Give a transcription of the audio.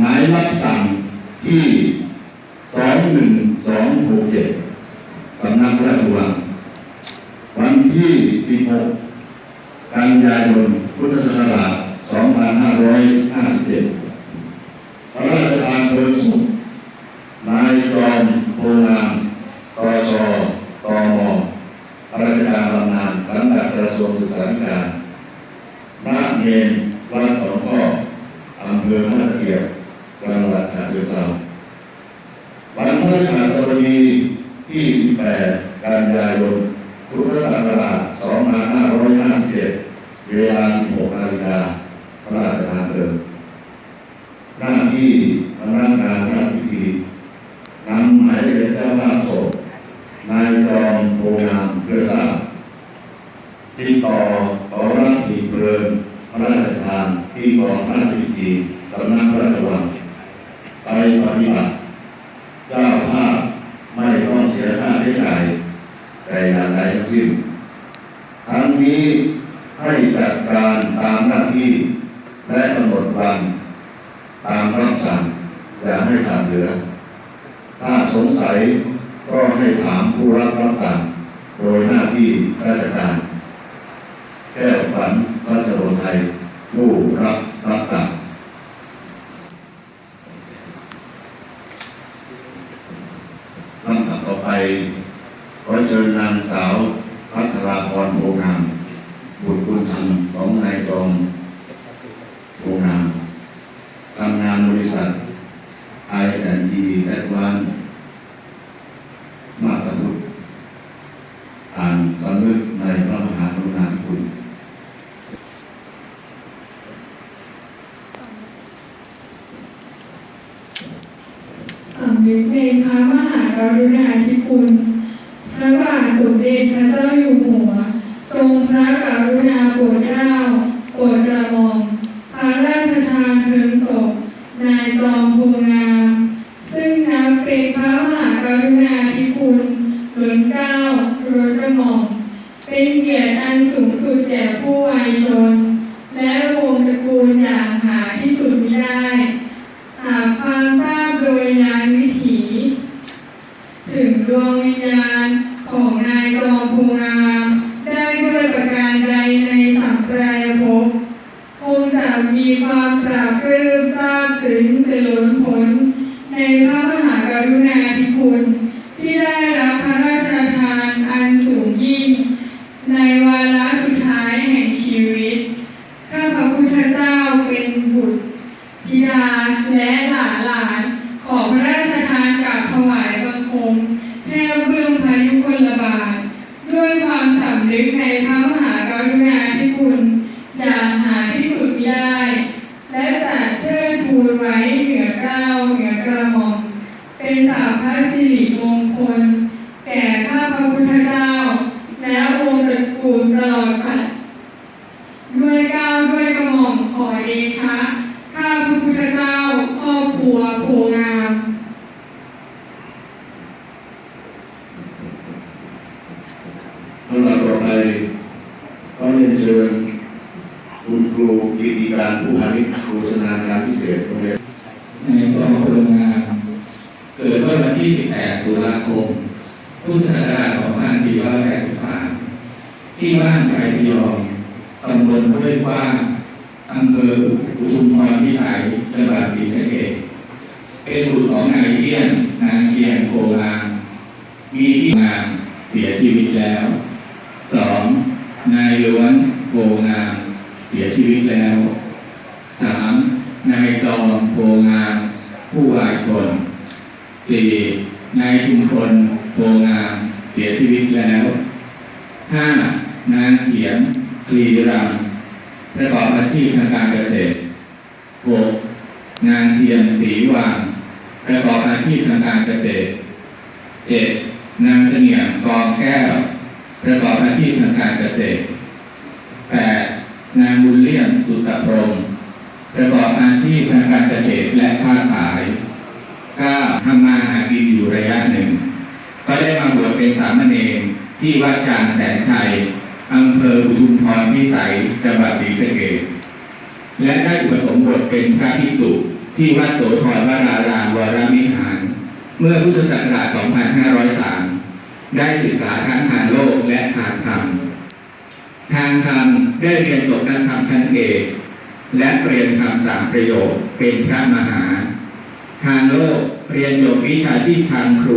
หมายรับสั่งที่สองหนึ่งสองหกเจ็ดสำนักพระราชวังวันที่สิบหกกันยายน พุทธศักราชสองพันห้าร้อยห้าสิบเจ็ดพระราชทานเพลิงศพนายจอมโพงามตชตมข้าราชการบำนาญสังกัดกระทรวงศึกษาธิการณเมนวัดหนองข้ออำเภอท่าตะเกียบ จังวัดฉะเชิงเทราวันพฤหัสบดีที่ 18 กันยายน พุทธศักราช 2557 เวลา 16 นาฬิกาพระราชทานเพลิงหน้าที่พนักงานพระราพิธีนำหมายเลขเจ้าภาศพนายจอมโพงามเพื่อทราบติดต่อขอรับหีบเพลิงพระราชทานที่กองพระราชพิธีสำนักพระราชวัง ไปป ฏิบัติเจ้าภาพไม่ต้องเสียค่าใช้จ่ายแต่อย่างใดทั้งสิ้นทั้งนี้ให้จัดการตามหน้าที่และกำหนดวันตามรับสั่งอย่าให้ขาดเหลือ ถ้าสงสัยก็ให้ถามผู้รับรับสั่งโดยหน้าที่ราชการ แก้ฝันรัชโรไทยผู้รับรับสั่ง ลำดับต่อไป ขอเชิญนางสาวพัทราพรโพงามบุตรบุญธรรมของนายจอมโพงามทำงานบริษัทไอแอนดีแอดวานมาตรบุตรอ่านสำนึกในพระมหากรุณาธิคุณสำนึกในพระมหากรุณาธิคุณ พระบาทสมเด็จพระเจ้าอยู่หัว ทรงพระกรุณาโปรดเกล้าโปรดกระหม่อมพระราชทานเพลิงศพนายจอมพงามซึ่งนับเป็นพระมหากรุณาธิคุณล้นเกล้าล้นกระหม่อมเป็นเกียรติอันสูงสุดแก่ผู้วายชน และวงศ์ตระกูลอย่างหาที่สุดมิได้ หากความทราบโดยยานวิถี ถึงดวงวิญญาณของนายจอมภูงาม ได้ด้วยประการใดในสัมปรายภพคงจะ มีความปราบปลื้มทราบซึ้งเป็นล้นพ้นในพระมหากรุณาธิคุณ ที่ได้รับพระราชทานอันสูงยิ่ง ในวาระสุดท้ายแห่งชีวิต ข้าพระพุทธเจ้าเป็นบุตรธิดาและหลานหลานขอพระราชทานกราบถวายบังคมแทบเบื้องพระยุคนละบาทด้วยความสำนึกในพระมหากรุณาธิคุณอย่างหาที่สุดมิได้ และจัดเทิดทูนไว้เหนือเกล้าเหนือกระหม่อม เป็นสาวพระสิริมง คล แก่ข้าพระพุทธเจ้า และองค์ตระกูลตลอดไปด้วยก้าวด้วยกระหม่อมขอเดชะ ข้าพระพุทธเจ้าครอบครัวโพงามลำดับต่อไปก็เรียนเชิญคุณครูกิติการผู้พาณิชย์ครูชนาการพิเศษโรงเรียนจอมพลงานเกิดเมื่อวัน ที่ 18 ตุลาคม พุทธศักราช 2483 ที่บ้านไผ่พยอมตำบลห้วยกว้างอำเภออุทุมพรพิสัยจังหวัดศรีสะเกษเป็นบุตรของนายเอี้ยน นางเกียงโพงามมีที่งามเสียชีวิตแล้วสองนายล้วนโพงามเสียชีวิตแล้วสามนายจอมโพงามผู้วายชน สี่นายชุมพลโพงามเสียชีวิตแล้วห้านางเขียนคลีรังประกอบอาชีพทางการเกษตรหกนางเทียนศรีวางประกอบอาชีพทางการเกษตรเจ็ดนางเสนียงกองแก้ว ประกอบอาชีพทางการเกษตรแปดนางบุญเลี่ยมสุตพรมประกอบอาชีพทางการเกษตรและค้าขาย ก็ทำมาหากินอยู่ระยะหนึ่ง ก็ได้มาบวชเป็นสามเณรที่วัดจางแสนชัยอำเภออุทุมพรพิสัยจังหวัดศรีสะเกษและได้อุปสมบทเป็นพระภิกษุที่วัดโสธรวรารามวรวิหาร เมื่อพุทธศักราช 2503 ได้ศึกษาทั้งทางโลกและทางธรรม ทางธรรมได้เรียนจบนักธรรมชั้นเอกและเรียนธรรมสามประโยคเป็นพระมหา ทางโลกเรียนจบวิชาชีพทางครู